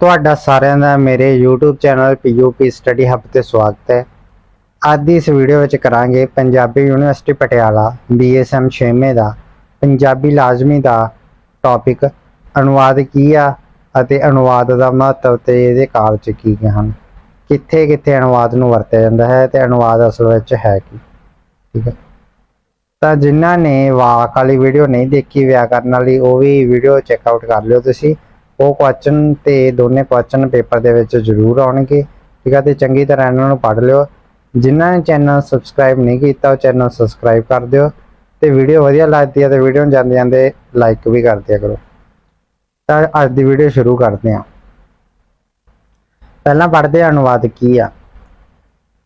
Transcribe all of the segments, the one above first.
ਤੁਹਾਡਾ ਸਾਰਿਆਂ ਦਾ ਮੇਰੇ YouTube channel PUP study hub ਤੇ ਸਵਾਗਤ ਹੈ। ਅੱਜ ਦੀ ਇਸ ਵੀਡੀਓ ਵਿੱਚ ਕਰਾਂਗੇ ਪੰਜਾਬੀ ਯੂਨੀਵਰਸਿਟੀ ਪਟਿਆਲਾ BSM 6ਵੇਂ ਦਾ, ਪੰਜਾਬੀ ਲਾਜ਼ਮੀ ਦਾ ਟੌਪਿਕ ਅਨੁਵਾਦ ਕੀ ਆ ਅਤੇ ਅਨੁਵਾਦ ਦਾ ਮਹੱਤਵ ਤੇ ਇਹਦੇ ਕਾਲ ਚ ਕੀ ਕੀ ਹਨ। ਕਿੱਥੇ ਕਿੱਥੇ ਅਨੁਵਾਦ ਨੂੰ ਵਰਤਿਆ ਜਾਂਦਾ ਹੈ ਤੇ ਅਨੁਵਾਦ ਅਸਲ ਵਿੱਚ ਹੈ ਕੀ? ਠੀਕ ਹੈ। ਤਾਂ ਜਿਨ੍ਹਾਂ ਨੇ ਵਾਕ ਵਾਲੀ ਵੀਡੀਓ ਨਹੀਂ ਦੇਖੀ ਵਿਆਕਰਨ ਵਾਲੀ, ਉਹ ਵੀ ਵੀਡੀਓ ਚੈੱਕ ਆਊਟ ਕਰ ਲਿਓ ਤੁਸੀਂ। ਉਹ ਕੁਐਸਚਨ ਤੇ ਦੋਨੇ ਕੁਐਸਚਨ ਪੇਪਰ ਦੇ ਵਿੱਚ ਜ਼ਰੂਰ ਆਉਣਗੇ। ਠੀਕ ਹੈ ਤੇ ਚੰਗੀ ਤਰ੍ਹਾਂ ਇਹਨਾਂ ਨੂੰ ਪੜ੍ਹ ਲਿਓ। ਜਿਨ੍ਹਾਂ ਨੇ ਚੈਨਲ ਸਬਸਕ੍ਰਾਈਬ ਨਹੀਂ ਕੀਤਾ, ਉਹ ਚੈਨਲ ਸਬਸਕ੍ਰਾਈਬ ਕਰ ਦਿਓ। ਤੇ ਵੀਡੀਓ ਵਧੀਆ ਲੱਗਦੀ ਹੈ ਤੇ ਵੀਡੀਓ ਨੂੰ ਜਾਂਦੇ ਜਾਂਦੇ ਲਾਈਕ ਵੀ ਕਰ ਦਿਆ ਕਰੋ। ਤਾਂ ਅੱਜ ਦੀ ਵੀਡੀਓ ਸ਼ੁਰੂ ਕਰਦੇ ਹਾਂ। ਪਹਿਲਾਂ ਪੜ੍ਹਦੇ ਹਾਂ, ਅਨੁਵਾਦ ਕੀ ਆ?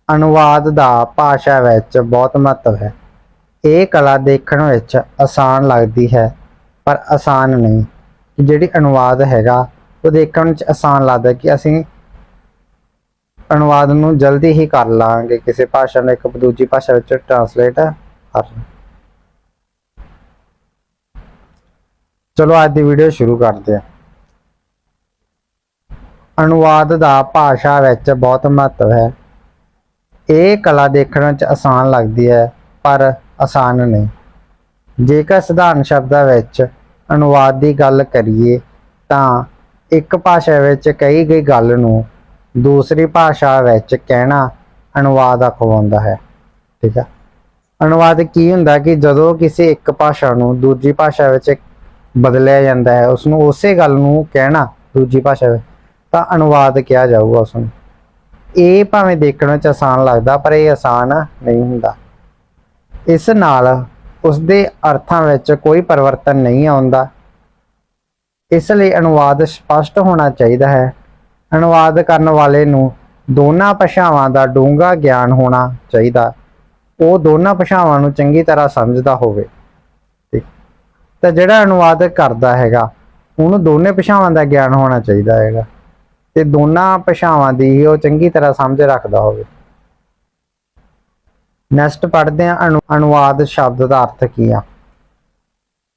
ਅਨੁਵਾਦ ਦਾ ਭਾਸ਼ਾ ਵਿੱਚ ਬਹੁਤ ਮਹੱਤਵ ਹੈ। ਇਹ ਕਲਾ ਦੇਖਣ ਵਿੱਚ ਆਸਾਨ ਲੱਗਦੀ ਹੈ, ਪਰ ਆਸਾਨ ਨਹੀਂ। ਜਿਹੜੀ ਅਨੁਵਾਦ ਹੈਗਾ, ਉਹ ਦੇਖਣ ਵਿੱਚ ਆਸਾਨ ਲੱਗਦਾ ਕਿ ਅਸੀਂ ਅਨੁਵਾਦ ਨੂੰ ਜਲਦੀ ਹੀ ਕਰ ਲਾਂਗੇ। ਕਿਸੇ ਭਾਸ਼ਾ ਨੂੰ ਇੱਕ ਦੂਜੀ ਭਾਸ਼ਾ ਵਿੱਚ ਟਰਾਂਸਲੇਟ ਕਰ ਚਲੋ, ਅੱਜ ਦੀ ਵੀਡੀਓ ਸ਼ੁਰੂ ਕਰਦੇ ਹਾਂ। ਅਨੁਵਾਦ ਦਾ ਭਾਸ਼ਾ ਵਿੱਚ ਬਹੁਤ ਮਹੱਤਵ ਹੈ। ਇਹ ਕਲਾ ਦੇਖਣ ਵਿੱਚ ਆਸਾਨ ਲੱਗਦੀ ਹੈ, ਪਰ ਆਸਾਨ ਨਹੀਂ। ਜੇਕਰ ਸਧਾਰਨ ਸ਼ਬਦਾਂ ਵਿੱਚ ਅਨੁਵਾਦ ਦੀ ਗੱਲ ਕਰੀਏ ਤਾਂ ਇੱਕ ਭਾਸ਼ਾ ਵਿੱਚ ਕਹੀ ਗਈ ਗੱਲ ਨੂੰ ਦੂਸਰੀ ਭਾਸ਼ਾ ਵਿੱਚ ਕਹਿਣਾ ਅਨੁਵਾਦ ਅਖਵਾਉਂਦਾ ਹੈ, ਠੀਕ ਹੈ ਅਨੁਵਾਦ ਕੀ ਹੁੰਦਾ ਕਿ ਜਦੋਂ ਕਿਸੇ ਇੱਕ ਭਾਸ਼ਾ ਨੂੰ ਦੂਜੀ ਭਾਸ਼ਾ ਵਿੱਚ ਬਦਲਿਆ ਜਾਂਦਾ ਹੈ ਉਸ ਨੂੰ ਉਸੇ ਗੱਲ ਨੂੰ ਕਹਿਣਾ ਦੂਜੀ ਭਾਸ਼ਾ ਵਿੱਚ, ਤਾਂ ਅਨੁਵਾਦ ਕਿਹਾ ਜਾਊਗਾ ਉਸ ਨੂੰ ਇਹ ਭਾਵੇਂ ਦੇਖਣ ਵਿੱਚ ਆਸਾਨ ਲੱਗਦਾ, ਪਰ ਇਹ ਆਸਾਨ ਨਹੀਂ ਹੁੰਦਾ। ਇਸ ਨਾਲ ਉਸ ਦੇ ਅਰਥਾਂ ਵਿੱਚ ਕੋਈ ਪਰਿਵਰਤਨ ਨਹੀਂ ਆਉਂਦਾ। ਇਸ ਲਈ ਅਨੁਵਾਦ ਸਪਸ਼ਟ ਹੋਣਾ ਚਾਹੀਦਾ ਹੈ। ਅਨੁਵਾਦ ਕਰਨ ਵਾਲੇ ਨੂੰ ਦੋਨਾਂ ਭਾਸ਼ਾਵਾਂ ਦਾ ਡੂੰਘਾ ਗਿਆਨ ਹੋਣਾ ਚਾਹੀਦਾ। ਉਹ ਦੋਨਾਂ ਭਾਸ਼ਾਵਾਂ ਨੂੰ ਚੰਗੀ ਤਰ੍ਹਾਂ ਸਮਝਦਾ ਹੋਵੇ। ਤਾਂ ਜਿਹੜਾ ਅਨੁਵਾਦ ਕਰਦਾ ਹੈਗਾ, ਉਹਨੂੰ ਦੋਨੇ ਭਾਸ਼ਾਵਾਂ ਦਾ ਗਿਆਨ ਹੋਣਾ ਚਾਹੀਦਾ ਹੈਗਾ। ਤੇ ਦੋਨਾਂ ਭਾਸ਼ਾਵਾਂ ਦੀ ਉਹ ਚੰਗੀ ਤਰ੍ਹਾਂ ਸਮਝ ਰੱਖਦਾ ਹੋਵੇ। ਨੈਕਸਟ ਪੜ੍ਹਦੇ ਹਾਂ ਅਨੁ ਅਨੁਵਾਦ ਸ਼ਬਦ ਦਾ ਅਰਥ ਕੀ ਆ?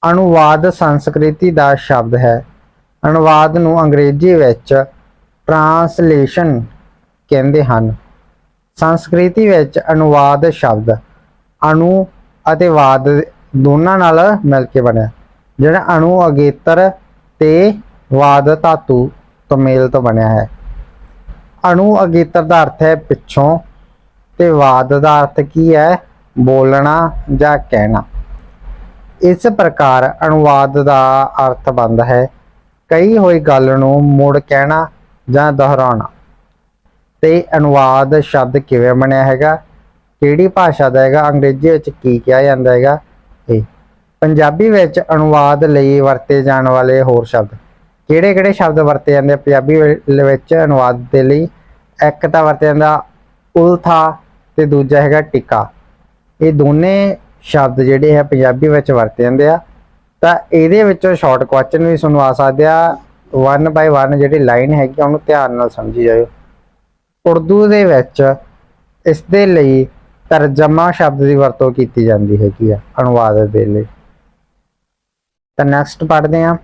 ਅਨੁਵਾਦ ਸੰਸਕ੍ਰਿਤੀ ਦਾ ਸ਼ਬਦ ਹੈ। ਅਨੁਵਾਦ ਨੂੰ ਅੰਗਰੇਜ਼ੀ ਵਿੱਚ ਟ੍ਰਾਂਸਲੇਸ਼ਨ ਕਹਿੰਦੇ ਹਨ। ਸੰਸਕ੍ਰਿਤੀ ਵਿੱਚ ਅਨੁਵਾਦ ਸ਼ਬਦ ਅਨੂ ਅਤੇ ਵਾਦ ਦੋਨਾਂ ਨਾਲ ਮਿਲ ਕੇ ਬਣਿਆ। ਜਿਹੜਾ ਅਣੂ, ਅਗੇਤਰ ਤੇ ਵਾਦ ਧਾਤੂ ਤੋਂ ਮੇਲ ਤੋਂ ਬਣਿਆ ਹੈ। ਅਣੂ, ਅਗੇਤਰ ਦਾ ਅਰਥ ਹੈ ਪਿੱਛੋਂ ਤੇ ਵਾਦ ਦਾ ਅਰਥ ਕੀ ਹੈ? ਬੋਲਣਾ ਜਾਂ ਕਹਿਣਾ। ਇਸ ਪ੍ਰਕਾਰ ਅਨੁਵਾਦ ਦਾ ਅਰਥ ਬਣਦਾ ਹੈ। ਕਈ ਹੋਈ ਗੱਲ ਨੂੰ ਮੁੜ ਕਹਿਣਾ ਜਾਂ ਦੁਹਰਾਉਣਾ। ਤੇ ਅਨੁਵਾਦ ਸ਼ਬਦ ਕਿਵੇਂ ਬਣਿਆ ਹੈਗਾ? ਕਿਹੜੀ ਭਾਸ਼ਾ ਦਾ ਹੈਗਾ? ਅੰਗਰੇਜ਼ੀ ਵਿੱਚ ਕੀ ਕਿਹਾ ਜਾਂਦਾ ਹੈਗਾ? ਇਹ। ਪੰਜਾਬੀ ਵਿੱਚ ਅਨੁਵਾਦ ਲਈ ਵਰਤੇ ਜਾਣ ਵਾਲੇ ਹੋਰ ਸ਼ਬਦ। ਕਿਹੜੇ ਕਿਹੜੇ ਸ਼ਬਦ ਵਰਤੇ ਜਾਂਦੇ? ਪੰਜਾਬੀ ਵਿੱਚ ਅਨੁਵਾਦ ਦੇ ਲਈ ਇੱਕ ਤਾਂ ਵਰਤੇ ਜਾਂਦਾ ਉਲਥਾ ਤੇ ਦੂਜਾ ਹੈਗਾ ਟਿੱਕਾ। ਇਹ ਦੋਨੇ ਸ਼ਬਦ ਜਿਹੜੇ ਹੈ ਪੰਜਾਬੀ ਵਿੱਚ ਵਰਤੇ ਜਾਂਦੇ ਆ। ਤਾਂ ਇਹਦੇ ਵਿੱਚੋਂ ਸ਼ਾਰਟ ਕੁਐਸਚਨ ਵੀ ਤੁਹਾਨੂੰ ਆ ਸਕਦੇ ਆ। 1 ਬਾਈ 1 ਜਿਹੜੀ ਲਾਈਨ ਹੈਗੀ ਆ, ਉਹਨੂੰ ਧਿਆਨ ਨਾਲ ਸਮਝੀ ਜਾਇਓ। ਉਰਦੂ ਦੇ ਵਿੱਚ ਇਸ ਦੇ ਲਈ ਤਰਜਮਾ ਸ਼ਬਦ ਦੀ ਵਰਤੋਂ ਕੀਤੀ ਜਾਂਦੀ ਹੈਗੀ ਆ ਅਨੁਵਾਦ ਦੇ ਲਈ। ਤਾਂ ਨੈਕਸਟ ਪੜ੍ਹਦੇ ਹਾਂ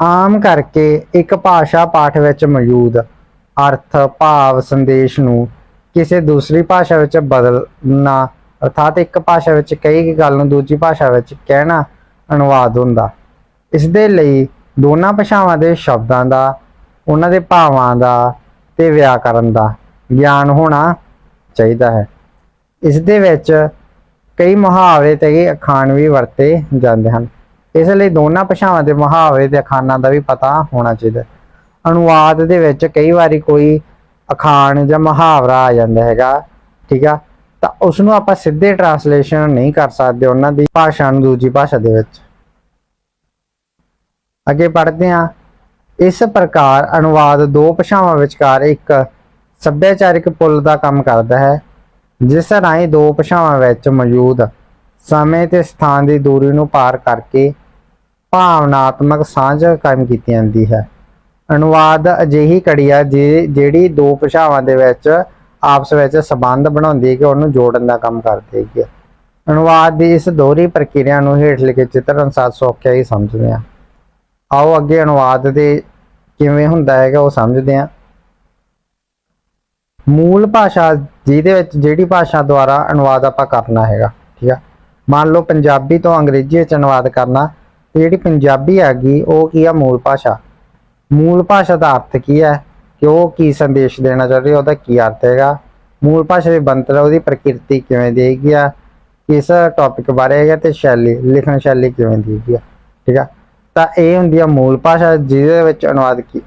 ਆਮ ਕਰਕੇ ਇੱਕ ਭਾਸ਼ਾ ਪਾਠ ਵਿੱਚ ਮੌਜੂਦ ਅਰਥ ਭਾਵ ਸੰਦੇਸ਼ ਨੂੰ ਕਿਸੇ ਦੂਸਰੀ ਭਾਸ਼ਾ ਵਿੱਚ ਬਦਲਣਾ ਅਰਥਾਤ ਇੱਕ ਭਾਸ਼ਾ ਵਿੱਚ ਕਹੀ ਗੱਲ ਨੂੰ ਦੂਜੀ ਭਾਸ਼ਾ ਵਿੱਚ ਕਹਿਣਾ ਅਨੁਵਾਦ ਹੁੰਦਾ। ਇਸ ਦੇ ਲਈ ਦੋਨਾਂ ਭਾਸ਼ਾਵਾਂ ਦੇ ਸ਼ਬਦਾਂ ਦਾ, ਉਹਨਾਂ ਦੇ ਭਾਵਾਂ ਦਾ ਤੇ ਵਿਆਕਰਨ ਦਾ ਗਿਆਨ ਹੋਣਾ ਚਾਹੀਦਾ ਹੈ। ਇਸ ਦੇ ਵਿੱਚ ਕਈ ਮੁਹਾਵਰੇ ਤੇ ਅਖਾਣ ਵੀ ਵਰਤੇ ਜਾਂਦੇ ਹਨ। ਇਸ ਲਈ ਦੋਨਾਂ ਭਾਸ਼ਾਵਾਂ ਦੇ ਮੁਹਾਵਰੇ ਤੇ ਅਖਾਣਾਂ ਦਾ ਵੀ ਪਤਾ ਹੋਣਾ ਚਾਹੀਦਾ ਅਨੁਵਾਦ ਦੇ ਵਿੱਚ ਕਈ ਵਾਰੀ ਕੋਈ ਅਖਾਣ ਜਾਂ ਮੁਹਾਵਰਾ ਆ ਜਾਂਦਾ ਹੈਗਾ, ਠੀਕ ਆ? ਤਾਂ ਉਸ ਨੂੰ ਆਪਾਂ ਸਿੱਧੇ ਟਰਾਂਸਲੇਸ਼ਨ ਨਹੀਂ ਕਰ ਸਕਦੇ ਉਹਨਾਂ ਦੀ ਭਾਸ਼ਾ ਨੂੰ ਦੂਜੀ ਭਾਸ਼ਾ ਦੇ ਵਿੱਚ। ਅੱਗੇ ਪੜ੍ਹਦੇ ਹਾਂ। ਇਸ ਪ੍ਰਕਾਰ ਅਨੁਵਾਦ ਦੋ ਭਾਸ਼ਾਵਾਂ ਵਿਚਕਾਰ ਇੱਕ ਸੱਭਿਆਚਾਰਿਕ ਪੁਲ ਦਾ ਕੰਮ ਕਰਦਾ ਹੈ, ਜਿਸ ਰਾਹੀਂ ਦੋ ਭਾਸ਼ਾਵਾਂ ਵਿੱਚ ਮੌਜੂਦ ਸਮੇਂ ਤੇ ਸਥਾਨ ਦੀ ਦੂਰੀ ਨੂੰ ਪਾਰ ਕਰਕੇ ਭਾਵਨਾਤਮਕ ਸਾਂਝ ਕਾਇਮ ਕੀਤੀ ਜਾਂਦੀ ਹੈ। ਅਨੁਵਾਦ ਅਜਿਹੀ ਕੜੀ ਆ ਜੇ- ਜਿਹੜੀ ਦੋ ਭਾਸ਼ਾਵਾਂ ਦੇ ਵਿੱਚ, ਆਪਸ ਵਿੱਚ ਸੰਬੰਧ ਬਣਾਉਂਦੀ ਹੈ ਕਿ ਉਹਨੂੰ ਜੋੜਨ ਦਾ ਕੰਮ ਕਰਦੀ ਹੈ ਅਨੁਵਾਦ ਦੀ ਇਸ ਦੋਹਰੀ ਪ੍ਰਕਿਰਿਆ ਨੂੰ ਹੇਠ ਲਿਖੇ ਚਿੱਤਰ ਅਨੁਸਾਰ ਸੌਖਿਆ ਹੀ ਸਮਝਦੇ ਹਾਂ। ਆਓ ਅੱਗੇ ਅਨੁਵਾਦ ਦੇ ਕਿਵੇਂ ਹੁੰਦਾ ਹੈਗਾ ਉਹ ਸਮਝਦੇ ਹਾਂ। ਮੂਲ ਭਾਸ਼ਾ ਜਿਹਦੇ ਵਿੱਚ ਜਿਹੜੀ ਭਾਸ਼ਾ ਦੁਆਰਾ ਅਨੁਵਾਦ ਆਪਾਂ ਕਰਨਾ ਹੈਗਾ, ਠੀਕ ਆ। ਮੰਨ ਲਓ ਪੰਜਾਬੀ ਤੋਂ ਅੰਗਰੇਜ਼ੀ ਵਿੱਚ ਅਨੁਵਾਦ ਕਰਨਾ, ਤੇ ਜਿਹੜੀ ਪੰਜਾਬੀ ਹੈਗੀ ਉਹ ਕੀ ਆ, ਮੂਲ ਭਾਸ਼ਾ। ਮੂਲ ਭਾਸ਼ਾ ਦਾ ਅਰਥ ਕੀ ਹੈ? ਕਿ ਉਹ ਕੀ ਸੰਦੇਸ਼ ਦੇਣਾ ਚਾਹ ਰਹੀ ਹੈ, ਉਹਦਾ ਕੀ ਅਰਥ ਹੈਗਾ? ਮੂਲ ਭਾਸ਼ਾ ਦੀ ਬਣਤਰ ਉਹਦੀ ਪ੍ਰਕਿਰਤੀ ਕਿਵੇਂ ਦੀ ਹੈਗੀ ਆ? ਕਿਸ ਟੌਪਿਕ ਬਾਰੇ ਹੈਗਾ ਤੇ ਸ਼ੈਲੀ, ਲਿਖਣ ਸ਼ੈਲੀ ਕਿਵੇਂ ਦੀ ਹੈਗੀ ਆ? ਠੀਕ ਆ? ਤਾਂ ਇਹ ਹੁੰਦੀ ਆ ਮੂਲ ਭਾਸ਼ਾ, ਜਿਹਦੇ ਵਿੱਚ ਅਨੁਵਾਦ ਕੀ-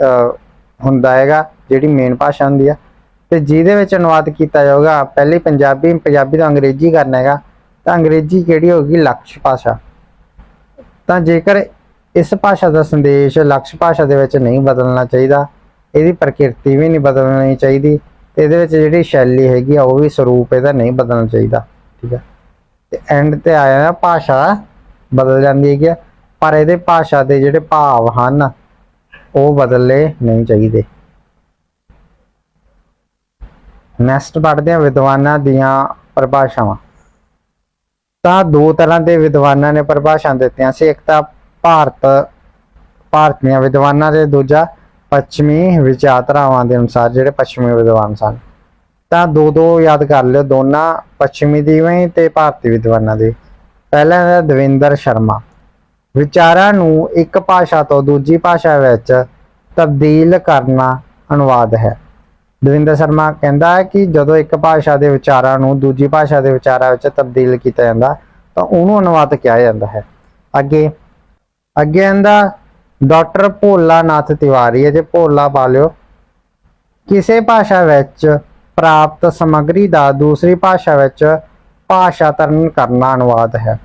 ਹੁੰਦਾ ਹੈਗਾ, ਜਿਹੜੀ ਮੇਨ ਭਾਸ਼ਾ ਹੁੰਦੀ ਆ। ਤੇ ਜਿਹਦੇ ਵਿੱਚ ਅਨੁਵਾਦ ਕੀਤਾ ਜਾਊਗਾ, ਪਹਿਲੀ ਪੰਜਾਬੀ ਪੰਜਾਬੀ ਤੋਂ ਅੰਗਰੇਜ਼ੀ ਕਰਨਾ ਹੈਗਾ, ਤਾਂ ਅੰਗਰੇਜ਼ੀ ਕਿਹੜੀ ਹੋਗੀ ਲਕਸ਼ ਭਾਸ਼ਾ। ਤਾਂ ਜੇਕਰ ਇਸ ਭਾਸ਼ਾ ਦਾ ਸੰਦੇਸ਼ ਲਕਸ਼ ਭਾਸ਼ਾ ਦੇ ਵਿੱਚ ਨਹੀਂ ਬਦਲਣਾ ਚਾਹੀਦਾ। ਇਹਦੀ ਪ੍ਰਕਿਰਤੀ ਵੀ ਨਹੀਂ ਬਦਲਣੀ ਚਾਹੀਦੀ ਤੇ ਇਹਦੇ ਵਿੱਚ ਜਿਹੜੀ ਸ਼ੈਲੀ ਹੈਗੀ ਆ ਉਹ ਵੀ ਸਰੂਪ ਇਹਦਾ ਨਹੀਂ ਬਦਲਣਾ ਚਾਹੀਦਾ। ਠੀਕ ਹੈ ਤੇ ਐਂਡ ਤੇ ਆਇਆ ਨਾ ਭਾਸ਼ਾ ਬਦਲ ਜਾਂਦੀ ਹੈਗੀ ਆ, ਪਰ ਇਹਦੇ ਭਾਸ਼ਾ ਦੇ ਜਿਹੜੇ ਭਾਵ ਹਨ ਉਹ ਬਦਲਨੇ ਨਹੀਂ ਚਾਹੀਦੇ। ਨੈਕਸਟ ਪੜ੍ਹਦੇ ਹਾਂ ਵਿਦਵਾਨਾਂ ਦੀਆਂ ਪਰਿਭਾਸ਼ਾਵਾਂ। ਤਾਂ ਦੋ ਤਰ੍ਹਾਂ ਦੇ ਵਿਦਵਾਨਾਂ ਨੇ ਪਰਿਭਾਸ਼ਾ ਦਿੱਤੀਆਂ ਸੀ। ਇੱਕ ਤਾਂ ਭਾਰਤ ਭਾਰਤੀਆਂ ਵਿਦਵਾਨਾਂ ਦੇ ਦੂਜਾ ਪੱਛਮੀ ਵਿਚਾਰਧਾਰਾਵਾਂ ਦੇ ਅਨੁਸਾਰ ਜਿਹੜੇ ਪੱਛਮੀ ਵਿਦਵਾਨ ਸਨ। ਤਾਂ ਦੋ ਦੋ ਯਾਦ ਕਰ ਲਿਓ, ਦੋਨਾਂ ਪੱਛਮੀ ਦੀ ਵੀ ਤੇ ਭਾਰਤੀ ਵਿਦਵਾਨਾਂ ਦੀ। ਪਹਿਲਾ ਹੈ ਦਵਿੰਦਰ ਸ਼ਰਮਾ। ਵਿਚਾਰਾਂ ਨੂੰ ਇੱਕ ਭਾਸ਼ਾ ਤੋਂ ਦੂਜੀ ਭਾਸ਼ਾ ਵਿੱਚ ਤਬਦੀਲ ਕਰਨਾ ਅਨੁਵਾਦ ਹੈ। ਦਵਿੰਦਰ ਸ਼ਰਮਾ ਕਹਿੰਦਾ ਹੈ ਕਿ ਜਦੋਂ ਇੱਕ ਭਾਸ਼ਾ ਦੇ ਵਿਚਾਰਾਂ ਨੂੰ ਦੂਜੀ ਭਾਸ਼ਾ ਦੇ ਵਿਚਾਰਾਂ ਵਿੱਚ ਤਬਦੀਲ ਕੀਤਾ ਜਾਂਦਾ, ਤਾਂ ਉਹਨੂੰ ਅਨੁਵਾਦ ਕਿਹਾ ਜਾਂਦਾ ਹੈ। ਅੱਗੇ ਅੱਗੇ ਆਂਦਾ ਡਾਕਟਰ ਭੋਲਾ ਨਾਥ ਤਿਵਾਰੀ ਹੈ, ਜੇ ਭੋਲਾ ਪਾ ਲਿਓ ਕਿਸੇ ਭਾਸ਼ਾ ਵਿੱਚ ਪ੍ਰਾਪਤ ਸਮੱਗਰੀ ਦਾ ਦੂਸਰੀ ਭਾਸ਼ਾ ਵਿੱਚ ਭਾਸ਼ਾਤਰਨ ਕਰਨਾ ਅਨੁਵਾਦ ਹੈ।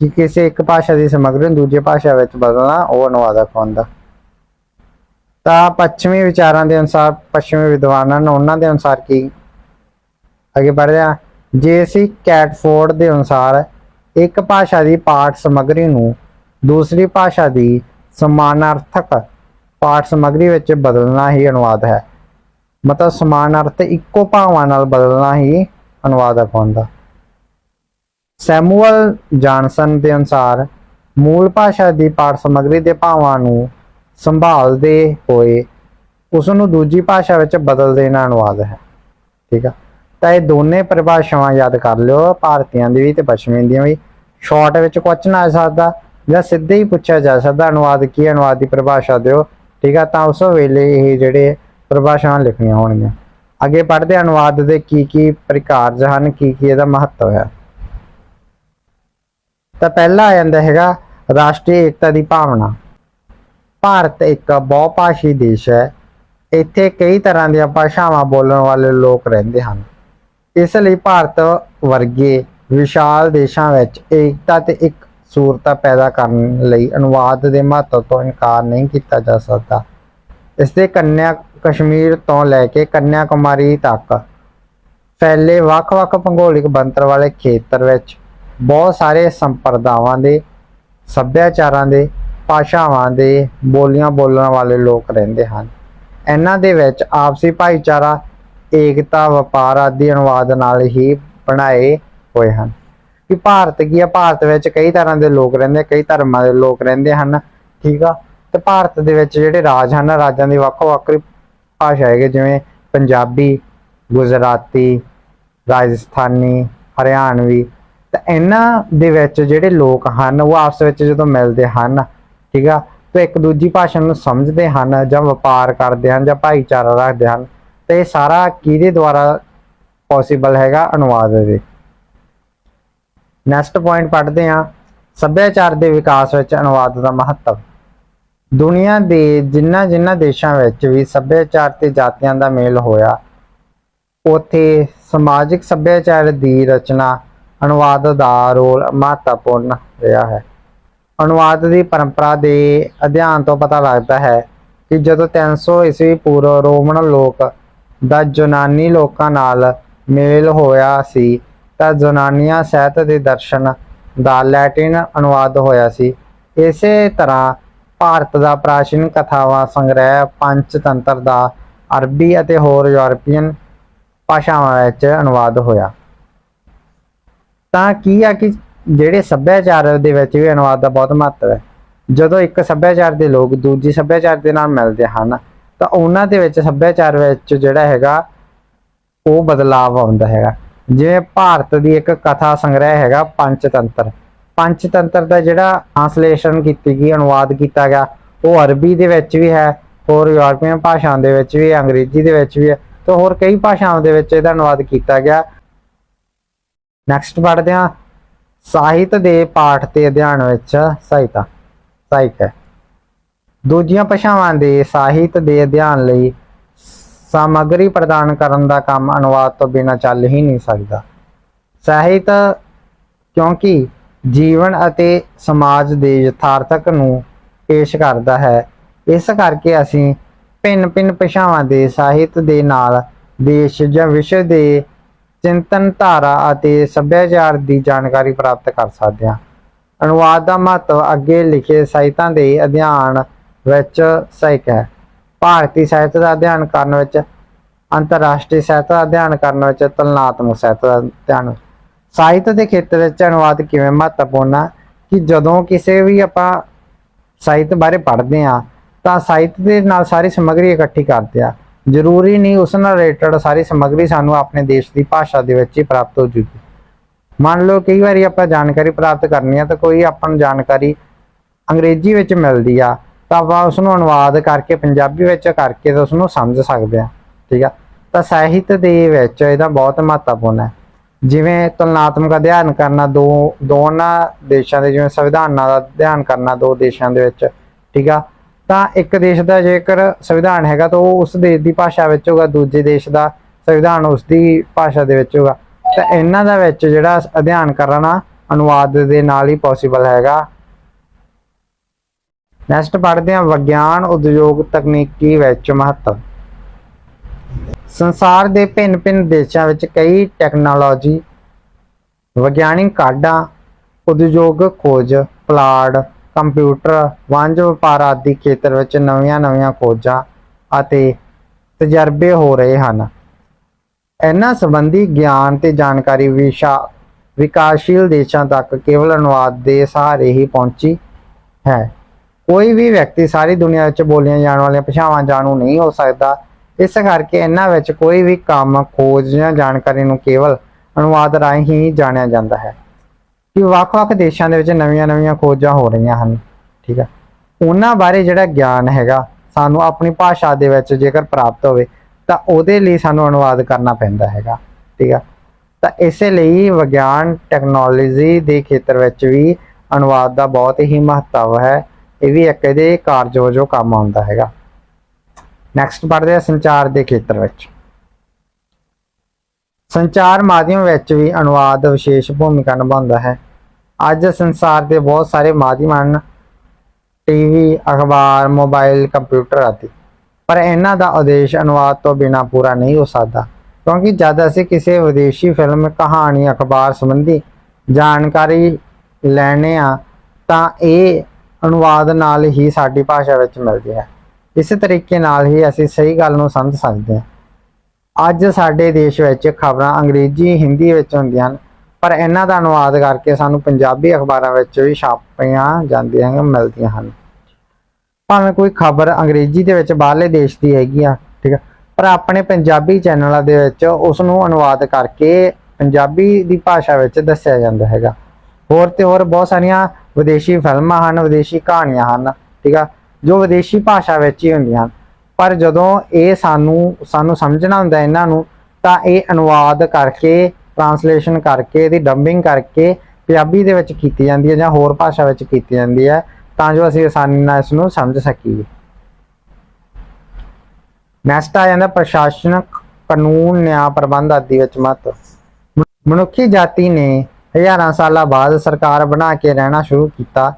ਕਿ ਕਿਸੇ ਇੱਕ ਭਾਸ਼ਾ ਦੀ ਸਮੱਗਰੀ ਨੂੰ ਦੂਜੀ ਭਾਸ਼ਾ ਵਿੱਚ ਬਦਲਣਾ, ਉਹ ਅਨੁਵਾਦਕ ਹੁੰਦਾ। ਤਾਂ ਪੱਛਮੀ ਵਿਚਾਰਾਂ ਦੇ ਅਨੁਸਾਰ, ਪੱਛਮੀ ਵਿਦਵਾਨਾਂ ਨੂੰ ਉਹਨਾਂ ਦੇ ਅਨੁਸਾਰ ਕੀ? ਅੱਗੇ ਪੜ੍ਹਦੇ ਹਾਂ ਜੇ ਅਸੀਂ ਕੈਟਫੋਰਡ ਦੇ ਅਨੁਸਾਰ ਇੱਕ ਭਾਸ਼ਾ ਦੀ ਪਾਠ ਸਮੱਗਰੀ ਨੂੰ ਦੂਸਰੀ ਭਾਸ਼ਾ ਦੀ ਸਮਾਨਾਰਥਕ ਪਾਠ ਸਮੱਗਰੀ ਵਿੱਚ ਬਦਲਣਾ ਹੀ ਅਨੁਵਾਦ ਹੈ। ਮਤਲਬ ਸਮਾਨ ਅਰਥ ਇੱਕੋ ਭਾਵਾਂ ਨਾਲ ਬਦਲਣਾ ਹੀ ਅਨੁਵਾਦ ਹੁੰਦਾ ਸੈਮੂਅਲ ਜਾਨਸਨ ਦੇ ਅਨੁਸਾਰ ਮੂਲ ਭਾਸ਼ਾ ਦੀ ਪਾਠ ਸਮੱਗਰੀ ਦੇ ਭਾਵਾਂ ਨੂੰ ਸੰਭਾਲਦੇ ਹੋਏ ਉਸ ਨੂੰ ਦੂਜੀ ਭਾਸ਼ਾ ਵਿੱਚ ਬਦਲ ਦੇਣਾ ਅਨੁਵਾਦ ਹੈ। ਠੀਕ ਆ? ਤਾਂ ਇਹ ਦੋਨੇ ਪਰਿਭਾਸ਼ਾਵਾਂ ਯਾਦ ਕਰ ਲਿਓ, ਭਾਰਤੀਆਂ ਦੀ ਵੀ ਤੇ ਪੱਛਮੀ ਦੀਆਂ ਵੀ। ਸ਼ਾਰਟ ਵਿੱਚ ਕੁਐਸਚਨ ਆ ਸਕਦਾ। ਜਾਂ ਸਿੱਧੇ ਹੀ ਪੁੱਛਿਆ ਜਾ ਸਕਦਾ, ਅਨੁਵਾਦ ਕੀ ਅਨੁਵਾਦ ਦੀ ਪਰਿਭਾਸ਼ਾ ਦਿਓ। ਠੀਕ ਆ? ਤਾਂ ਉਸ ਵੇਲੇ ਇਹ ਜਿਹੜੇ ਪਰਿਭਾਸ਼ਾਵਾਂ ਲਿਖਣੀਆਂ ਹੋਣਗੀਆਂ। ਅੱਗੇ ਪੜ੍ਹਦੇ ਅਨੁਵਾਦ ਦੇ ਕੀ ਕੀ ਪ੍ਰਕਾਰ ਹਨ, ਕੀ ਕੀ ਇਹਦਾ ਮਹੱਤਵ ਹੈ। ਤਾਂ ਪਹਿਲਾ ਆ ਜਾਂਦਾ ਹੈਗਾ, ਰਾਸ਼ਟਰੀ ਏਕਤਾ ਦੀ ਭਾਵਨਾ। ਭਾਰਤ ਇੱਕ ਬਹੁਭਾਸ਼ੀ ਦੇਸ਼ ਹੈ। ਇੱਥੇ ਕਈ ਤਰ੍ਹਾਂ ਦੀਆਂ ਭਾਸ਼ਾਵਾਂ ਬੋਲਣ ਵਾਲੇ ਲੋਕ ਰਹਿੰਦੇ ਹਨ। ਇਸ ਲਈ ਭਾਰਤ ਵਰਗੇ ਵਿਸ਼ਾਲ ਦੇਸ਼ਾਂ ਵਿੱਚ ਏਕਤਾ ਤੇ ਇੱਕ ਸੂਰਤਾ ਪੈਦਾ ਕਰਨ ਲਈ ਅਨੁਵਾਦ ਦੇ ਮਹੱਤਵ ਤੋਂ ਇਨਕਾਰ ਨਹੀਂ ਕੀਤਾ ਜਾ ਸਕਦਾ। ਇਸ ਦੇ ਕੰਨਿਆ ਕਸ਼ਮੀਰ ਤੋਂ ਲੈ ਕੇ ਕੰਨਿਆ ਕੁਮਾਰੀ ਤੱਕ ਫੈਲੇ ਵੱਖ-ਵੱਖ ਭੂਗੋਲਿਕ ਬਣਤਰ ਵਾਲੇ ਖੇਤਰ ਵਿੱਚ ਬਹੁਤ ਸਾਰੇ ਸੰਪਰਦਾਵਾਂ ਦੇ, ਸੱਭਿਆਚਾਰਾਂ ਦੇ, ਭਾਸ਼ਾਵਾਂ ਦੇ ਬੋਲੀਆਂ ਬੋਲਣ ਵਾਲੇ ਲੋਕ ਰਹਿੰਦੇ ਹਨ। ਇਹਨਾਂ ਦੇ ਵਿੱਚ ਆਪਸੀ ਭਾਈਚਾਰਾ, ਏਕਤਾ, ਵਪਾਰ ਆਦਿ ਅਨੁਵਾਦ ਨਾਲ ਹੀ ਬਣਾਏ ਹੋਏ ਹਨ। ਕਿ ਭਾਰਤ ਕੀ ਆ? ਭਾਰਤ ਵਿੱਚ ਕਈ ਤਰ੍ਹਾਂ ਦੇ ਲੋਕ ਰਹਿੰਦੇ ਕਈ ਧਰਮਾਂ ਦੇ ਲੋਕ ਰਹਿੰਦੇ ਹਨ, ਠੀਕ ਆ? ਤੇ ਭਾਰਤ ਦੇ ਵਿੱਚ ਜਿਹੜੇ ਰਾਜ ਹਨ, ਰਾਜਾਂ ਦੀ ਵੱਖੋ ਵੱਖਰੀ ਭਾਸ਼ਾ ਹੈਗੇ ਜਿਵੇਂ ਪੰਜਾਬੀ, ਗੁਜਰਾਤੀ, ਰਾਜਸਥਾਨੀ, ਹਰਿਆਣਵੀ। ਤਾਂ ਇਹਨਾਂ ਦੇ ਵਿੱਚ ਜਿਹੜੇ ਲੋਕ ਹਨ, ਉਹ ਆਪਸ ਵਿੱਚ ਜਦੋਂ ਮਿਲਦੇ ਹਨ, ਠੀਕ ਆ? ਤੇ ਇੱਕ ਦੂਜੀ ਭਾਸ਼ਾ ਨੂੰ ਸਮਝਦੇ ਹਨ ਜਾਂ ਵਪਾਰ ਕਰਦੇ ਹਨ ਜਾਂ ਭਾਈਚਾਰਾ ਰੱਖਦੇ ਹਨ, ਤੇ ਇਹ ਸਾਰਾ ਕਿਹਦੇ ਦੁਆਰਾ ਪੋਸੀਬਲ ਹੈਗਾ? ਅਨੁਵਾਦ ਦੇ। ਨੈਕਸਟ ਪੁਆਇੰਟ ਪੜ੍ਹਦੇ ਹਾਂ। ਸੱਭਿਆਚਾਰ ਦੇ ਵਿਕਾਸ ਵਿੱਚ ਅਨੁਵਾਦ ਦਾ ਮਹੱਤਵ। ਦੁਨੀਆ ਦੇ ਜਿਨ੍ਹਾਂ ਜਿਨ੍ਹਾਂ ਦੇਸ਼ਾਂ ਵਿੱਚ ਵੀ ਸੱਭਿਆਚਾਰ ਤੇ ਜਾਤੀਆਂ ਦਾ ਮੇਲ ਹੋਇਆ, ਉਥੇ ਸਮਾਜਿਕ ਸੱਭਿਆਚਾਰ ਦੀ ਰਚਨਾ ਅਨੁਵਾਦ ਦਾ ਰੋਲ ਮਹੱਤਵਪੂਰਨ ਰਿਹਾ ਹੈ। ਅਨੁਵਾਦ ਦੀ ਪਰੰਪਰਾ ਦੇ ਅਧਿਐਨ ਤੋਂ ਪਤਾ ਲੱਗਦਾ ਹੈ ਕਿ ਜਦੋਂ 300 ਈਸਵੀ ਪੂਰਵ ਰੋਮਨ ਲੋਕ ਦਾ ਯੂਨਾਨੀ ਲੋਕਾਂ ਨਾਲ ਮੇਲ ਹੋਇਆ ਸੀ ਤਾਂ ਯੂਨਾਨੀਆ ਸਾਹਿਤ ਦੇ ਦਰਸ਼ਨ ਦਾ ਲੈਟਿਨ ਅਨੁਵਾਦ ਹੋਇਆ ਸੀ। ਇਸੇ ਤਰ੍ਹਾਂ ਭਾਰਤ ਦਾ ਪ੍ਰਾਚੀਨ ਕਥਾਵਾਂ ਸੰਗ੍ਰਹਿ ਪੰਚਤੰਤਰ ਦਾ ਅਰਬੀ ਅਤੇ ਹੋਰ ਯੂਰਪੀਅਨ ਭਾਸ਼ਾਵਾਂ ਵਿੱਚ ਅਨੁਵਾਦ ਹੋਇਆ। ਤਾਂ ਕੀ ਆ ਕਿ ਜਿਹੜੇ ਸੱਭਿਆਚਾਰ ਦੇ ਵਿੱਚ ਵੀ ਅਨੁਵਾਦ ਦਾ ਬਹੁਤ ਮਹੱਤਵ ਹੈ। ਜਦੋਂ ਇੱਕ ਸੱਭਿਆਚਾਰ ਦੇ ਲੋਕ ਦੂਜੀ ਸੱਭਿਆਚਾਰ ਦੇ ਨਾਲ ਮਿਲਦੇ ਹਨ, ਤਾਂ ਉਹਨਾਂ ਦੇ ਵਿੱਚ ਸੱਭਿਆਚਾਰ ਵਿੱਚ ਜਿਹੜਾ ਹੈਗਾ ਉਹ ਬਦਲਾਵ ਆਉਂਦਾ ਹੈਗਾ। ਜਿਵੇਂ ਭਾਰਤ ਦੀ ਇੱਕ ਕਥਾ ਸੰਗ੍ਰਹਿ ਹੈਗਾ ਪੰਚਤੰਤਰ। ਪੰਚਤੰਤਰ ਦਾ ਜਿਹੜਾ ਟ੍ਰਾਂਸਲੇਸ਼ਨ ਕੀਤੀ ਗਈ, ਅਨੁਵਾਦ ਕੀਤਾ ਗਿਆ, ਉਹ ਅਰਬੀ ਦੇ ਵਿੱਚ ਵੀ ਹੈ, ਹੋਰ ਯੂਰਪੀਅਨ ਭਾਸ਼ਾਵਾਂ ਦੇ ਵਿੱਚ ਵੀ ਅੰਗਰੇਜ਼ੀ ਦੇ ਵਿੱਚ ਵੀ ਹੈ, ਤੇ ਹੋਰ ਕਈ ਭਾਸ਼ਾਵਾਂ ਦੇ ਵਿੱਚ ਇਹਦਾ ਅਨੁਵਾਦ ਕੀਤਾ ਗਿਆ। ਨੈਕਸਟ ਪੜ੍ਹਦੇ ਹਾਂ। ਸਾਹਿਤ ਦੇ ਪਾਠ ਤੇ ਅਧਿਐਨ ਵਿੱਚ ਸਹਾਇਤਾ। ਸਹਾਇਕ ਹੈ। ਦੂਜੀਆਂ ਭਾਸ਼ਾਵਾਂ ਦੇ ਸਾਹਿਤ ਦੇ ਅਧਿਐਨ ਲਈ ਸਾਮੱਗਰੀ ਪ੍ਰਦਾਨ ਕਰਨ ਦਾ ਕੰਮ ਅਨੁਵਾਦ ਤੋਂ ਬਿਨਾਂ ਚੱਲ ਹੀ ਨਹੀਂ ਸਕਦਾ। ਸਾਹਿਤ, ਕਿਉਂਕਿ ਜੀਵਨ ਅਤੇ ਸਮਾਜ ਦੇ ਯਥਾਰਥਕ ਨੂੰ ਪੇਸ਼ ਕਰਦਾ ਹੈ। ਇਸ ਕਰਕੇ ਅਸੀਂ ਭਿੰਨ-ਭਿੰਨ ਭਾਸ਼ਾਵਾਂ ਦੇ ਸਾਹਿਤ ਦੇ ਨਾਲ ਦੇਸ਼ ਜਾਂ ਵਿਸ਼ਵ ਦੇ ਚਿੰਤਨ ਧਾਰਾ ਅਤੇ ਸੱਭਿਆਚਾਰ ਦੀ ਜਾਣਕਾਰੀ ਪ੍ਰਾਪਤ ਕਰ ਸਕਦੇ ਹਾਂ। ਅਨੁਵਾਦ ਦਾ ਮਹੱਤਵ ਅੱਗੇ ਲਿਖੇ ਸਾਹਿਤਾਂ ਦੇ ਅਧਿਐਨ ਵਿੱਚ ਸਹਾਇਕ ਹੈ। ਭਾਰਤੀ ਸਾਹਿਤ ਦਾ ਅਧਿਐਨ ਕਰਨ ਵਿੱਚ, ਅੰਤਰਰਾਸ਼ਟਰੀ ਸਾਹਿਤ ਦਾ ਅਧਿਐਨ ਕਰਨ ਵਿੱਚ, ਤੁਲਨਾਤਮਕ ਸਾਹਿਤ ਦਾ ਅਧਿਐਨ ਸਾਹਿਤ ਦੇ ਖੇਤਰ ਵਿੱਚ ਅਨੁਵਾਦ ਕਿਵੇਂ ਮਹੱਤਵਪੂਰਨ ਹੈ ਕਿ ਜਦੋਂ ਕਿਸੇ ਵੀ ਆਪਾਂ ਸਾਹਿਤ ਬਾਰੇ ਪੜ੍ਹਦੇ ਆ ਤਾਂ ਸਾਹਿਤ ਦੇ ਨਾਲ ਸਾਰੀ ਸਮੱਗਰੀ ਇਕੱਠੀ ਕਰਦੇ ਆ। ਜ਼ਰੂਰੀ ਨਹੀਂ ਉਸ ਨਾਲ ਰਿਲੇਟਡ ਸਾਰੀ ਸਮੱਗਰੀ ਸਾਨੂੰ ਆਪਣੇ ਦੇਸ਼ ਦੀ ਭਾਸ਼ਾ ਦੇ ਵਿੱਚ ਹੀ ਪ੍ਰਾਪਤ ਹੋ ਜੂਗੀ। ਮੰਨ ਲਓ ਕਈ ਵਾਰੀ ਆਪਾਂ ਜਾਣਕਾਰੀ ਪ੍ਰਾਪਤ ਕਰਨੀ ਆ ਤਾਂ ਕੋਈ ਆਪਾਂ ਨੂੰ ਜਾਣਕਾਰੀ ਅੰਗਰੇਜ਼ੀ ਵਿੱਚ ਮਿਲਦੀ ਆ ਤਾਂ ਆਪਾਂ ਉਸ ਨੂੰ ਅਨੁਵਾਦ ਕਰਕੇ, ਪੰਜਾਬੀ ਵਿੱਚ ਕਰਕੇ ਤਾਂ ਉਸ ਨੂੰ ਸਮਝ ਸਕਦੇ ਆ, ਠੀਕ ਆ? ਤਾਂ ਸਾਹਿਤ ਦੇ ਵਿੱਚ ਇਹਦਾ ਬਹੁਤ ਮਹੱਤਵਪੂਰਨ ਹੈ। ਜਿਵੇਂ ਤੁਲਨਾਤਮਕ ਅਧਿਐਨ ਕਰਨਾ, ਦੋ, ਦੋਨਾਂ ਦੇਸ਼ਾਂ ਦੇ ਜਿਵੇਂ ਸੰਵਿਧਾਨਾਂ ਦਾ ਅਧਿਐਨ ਕਰਨਾ ਦੋ ਦੇਸ਼ਾਂ ਦੇ ਵਿੱਚ, ਠੀਕ ਆ? ਤਾਂ ਇੱਕ ਦੇਸ਼ ਦਾ ਜੇਕਰ ਸੰਵਿਧਾਨ ਹੈਗਾ ਤਾਂ ਉਹ ਉਸ ਦੇਸ਼ ਦੀ ਭਾਸ਼ਾ ਵਿੱਚ ਹੋਗਾ ਦੂਜੇ ਦੇਸ਼ ਦਾ ਸੰਵਿਧਾਨ ਉਸ ਦੀ ਭਾਸ਼ਾ ਦੇ ਵਿੱਚ ਹੋਗਾ ਤਾਂ ਇਹਨਾਂ ਦਾ ਵਿੱਚ ਜਿਹੜਾ ਅਧਿਐਨ ਕਰਨਾ ਅਨੁਵਾਦ ਦੇ ਨਾਲ ਹੀ ਪੋਸੀਬਲ ਹੈਗਾ। ਨੈਕਸਟ ਪੜ੍ਹਦੇ ਹਾਂ ਵਿਗਿਆਨ, ਉਦਯੋਗ, ਤਕਨੀਕੀ ਵਿੱਚ ਮਹੱਤਵ। ਸੰਸਾਰ ਦੇ ਭਿੰਨ-ਭਿੰਨ ਦੇਸ਼ਾਂ ਵਿੱਚ ਕਈ ਟੈਕਨੋਲੋਜੀ ਵਿਗਿਆਨਿਕ ਕਾਢਾਂ ਉਦਯੋਗਿਕ ਖੋਜ ਪਲਾੜ ਕੰਪਿਊਟਰ ਵਣਜ ਵਪਾਰ ਆਦਿ ਖੇਤਰ ਵਿੱਚ ਨਵੀਆਂ-ਨਵੀਆਂ ਖੋਜਾਂ ਅਤੇ ਤਜਰਬੇ ਹੋ ਰਹੇ ਹਨ। ਇਹਨਾਂ ਸੰਬੰਧੀ ਗਿਆਨ ਤੇ ਜਾਣਕਾਰੀ ਵਿਸ਼ਾ ਵਿਕਾਸਸ਼ੀਲ ਦੇਸ਼ਾਂ ਤੱਕ ਕੇਵਲ ਅਨੁਵਾਦ ਦੇ ਸਹਾਰੇ ਹੀ ਪਹੁੰਚੀ ਹੈ। ਕੋਈ ਵੀ ਵਿਅਕਤੀ ਸਾਰੀ ਦੁਨੀਆ ਵਿੱਚ ਬੋਲੀਆਂ ਜਾਣ ਵਾਲੀਆਂ ਭਾਸ਼ਾਵਾਂ ਜਾਣੂ ਨਹੀਂ ਹੋ ਸਕਦਾ। ਇਸ ਕਰਕੇ ਇਹਨਾਂ ਵਿੱਚ ਕੋਈ ਵੀ ਕੰਮ, ਖੋਜ ਜਾਂ ਜਾਣਕਾਰੀ ਨੂੰ ਕੇਵਲ ਅਨੁਵਾਦ ਰਾਹੀਂ ਹੀ ਜਾਣਿਆ ਜਾਂਦਾ ਹੈ ਕਿ ਵੱਖ-ਵੱਖ ਦੇਸ਼ਾਂ ਦੇ ਵਿੱਚ ਨਵੀਆਂ-ਨਵੀਆਂ ਖੋਜਾਂ ਹੋ ਰਹੀਆਂ ਹਨ। ਠੀਕ ਹੈ ਉਹਨਾਂ ਬਾਰੇ ਜਿਹੜਾ ਗਿਆਨ ਹੈਗਾ, ਸਾਨੂੰ ਆਪਣੀ ਭਾਸ਼ਾ ਦੇ ਵਿੱਚ ਜੇਕਰ ਪ੍ਰਾਪਤ ਹੋਵੇ, ਤਾਂ ਉਹਦੇ ਲਈ ਸਾਨੂੰ ਅਨੁਵਾਦ ਕਰਨਾ ਪੈਂਦਾ ਹੈਗਾ। ਠੀਕ ਹੈ ਤਾਂ ਇਸੇ ਲਈ ਵਿਗਿਆਨ ਟੈਕਨੋਲੋਜੀ ਦੇ ਖੇਤਰ ਵਿੱਚ ਵੀ ਅਨੁਵਾਦ ਦਾ ਬਹੁਤ ਹੀ ਮਹੱਤਵ ਹੈ। ਇਹ ਵੀ ਇੱਕ ਇਹਦੇ ਕਾਰਜ ਵਜੋਂ ਕੰਮ ਆਉਂਦਾ ਹੈਗਾ। ਨੈਕਸਟ ਪੜ੍ਹਦੇ ਹਾਂ ਸੰਚਾਰ ਦੇ ਖੇਤਰ ਵਿੱਚ। ਸੰਚਾਰ ਮਾਧਿਅਮ ਵਿੱਚ ਵੀ ਅਨੁਵਾਦ ਵਿਸ਼ੇਸ਼ ਭੂਮਿਕਾ ਨਿਭਾਉਂਦਾ ਹੈ। ਅੱਜ ਸੰਸਾਰ ਦੇ ਬਹੁਤ ਸਾਰੇ ਮਾਧਿਅਮ ਹਨ। ਟੀਵੀ ਅਖਬਾਰ, ਮੋਬਾਈਲ, ਕੰਪਿਊਟਰ ਆਦਿ। ਪਰ ਇਹਨਾਂ ਦਾ ਉਦੇਸ਼ ਅਨੁਵਾਦ ਤੋਂ ਬਿਨਾ ਪੂਰਾ ਨਹੀਂ ਹੋ ਸਕਦਾ। ਕਿਉਂਕਿ ਜਦ ਅਸੀਂ ਕਿਸੇ ਵਿਦੇਸ਼ੀ ਫਿਲਮ, ਕਹਾਣੀ, ਅਖਬਾਰ ਸੰਬੰਧੀ ਜਾਣਕਾਰੀ ਲੈਣੇ ਆ ਤਾਂ ਇਹ ਅਨੁਵਾਦ ਨਾਲ ਹੀ ਸਾਡੀ ਭਾਸ਼ਾ ਵਿੱਚ ਮਿਲਦੀ ਹੈ। ਇਸੇ ਤਰੀਕੇ ਨਾਲ ਹੀ ਅਸੀਂ ਸਹੀ ਗੱਲ ਨੂੰ ਸਮਝ ਸਕਦੇ ਹਾਂ। ਅੱਜ ਸਾਡੇ ਦੇਸ਼ ਵਿੱਚ ਖਬਰਾਂ ਅੰਗਰੇਜ਼ੀ, ਹਿੰਦੀ ਵਿੱਚ ਹੁੰਦੀਆਂ ਹਨ, ਪਰ ਇਹਨਾਂ ਦਾ ਅਨੁਵਾਦ ਕਰਕੇ ਸਾਨੂੰ ਪੰਜਾਬੀ ਅਖਬਾਰਾਂ ਵਿੱਚ ਵੀ ਛਾਪੀਆਂ ਜਾਂਦੀਆਂ ਹਨ, ਮਿਲਦੀਆਂ ਹਨ। ਭਾਵੇਂ ਕੋਈ ਖਬਰ ਅੰਗਰੇਜ਼ੀ ਦੇ ਵਿੱਚ ਬਾਹਰਲੇ ਦੇਸ਼ ਦੀ ਹੈਗੀ ਆ, ਠੀਕ ਹੈ ਪਰ ਆਪਣੇ ਪੰਜਾਬੀ ਚੈਨਲਾਂ ਦੇ ਵਿੱਚ ਉਸ ਨੂੰ ਅਨੁਵਾਦ ਕਰਕੇ ਪੰਜਾਬੀ ਦੀ ਭਾਸ਼ਾ ਵਿੱਚ ਦੱਸਿਆ ਜਾਂਦਾ ਹੈਗਾ। ਹੋਰ ਤੇ ਹੋਰ ਬਹੁਤ ਸਾਰੀਆਂ ਵਿਦੇਸ਼ੀ ਫਿਲਮਾਂ ਹਨ, ਵਿਦੇਸ਼ੀ ਕਹਾਣੀਆਂ ਹਨ, ਠੀਕ ਆ? ਜੋ ਵਿਦੇਸ਼ੀ ਭਾਸ਼ਾ ਵਿੱਚ ਹੀ ਹੁੰਦੀਆਂ ਹਨ। ਪਰ ਜਦੋਂ ਇਹ ਸਾਨੂੰ ਸਾਨੂੰ ਸਮਝਣਾ ਹੁੰਦਾ ਇਹਨਾਂ ਨੂੰ, ਤਾਂ ਇਹ ਅਨੁਵਾਦ ਕਰਕੇ ਟ੍ਰਾਂਸਲੇਸ਼ਨ ਕਰਕੇ, ਇਹਦੀ ਡੰਬਿੰਗ ਕਰਕੇ ਪੰਜਾਬੀ ਦੇ ਵਿੱਚ ਕੀਤੀ ਜਾਂਦੀ ਹੈ ਜਾਂ ਹੋਰ ਭਾਸ਼ਾ ਵਿੱਚ ਕੀਤੀ ਜਾਂਦੀ ਹੈ, ਤਾਂ ਜੋ ਅਸੀਂ ਆਸਾਨੀ ਨਾਲ ਇਸ ਨੂੰ ਸਮਝ ਸਕੀਏ। ਨੈਕਸਟ ਆ ਜਾਂਦਾ ਪ੍ਰਸ਼ਾਸਨਿਕ ਕਾਨੂੰਨ, ਨਿਆਂ ਪ੍ਰਬੰਧ ਆਦਿ ਵਿੱਚ ਮਹੱਤਵ। ਮਨੁੱਖੀ ਜਾਤੀ ਨੇ ਹਜ਼ਾਰਾਂ ਸਾਲਾਂ ਬਾਅਦ ਸਰਕਾਰ ਬਣਾ ਕੇ ਰਹਿਣਾ ਸ਼ੁਰੂ ਕੀਤਾ।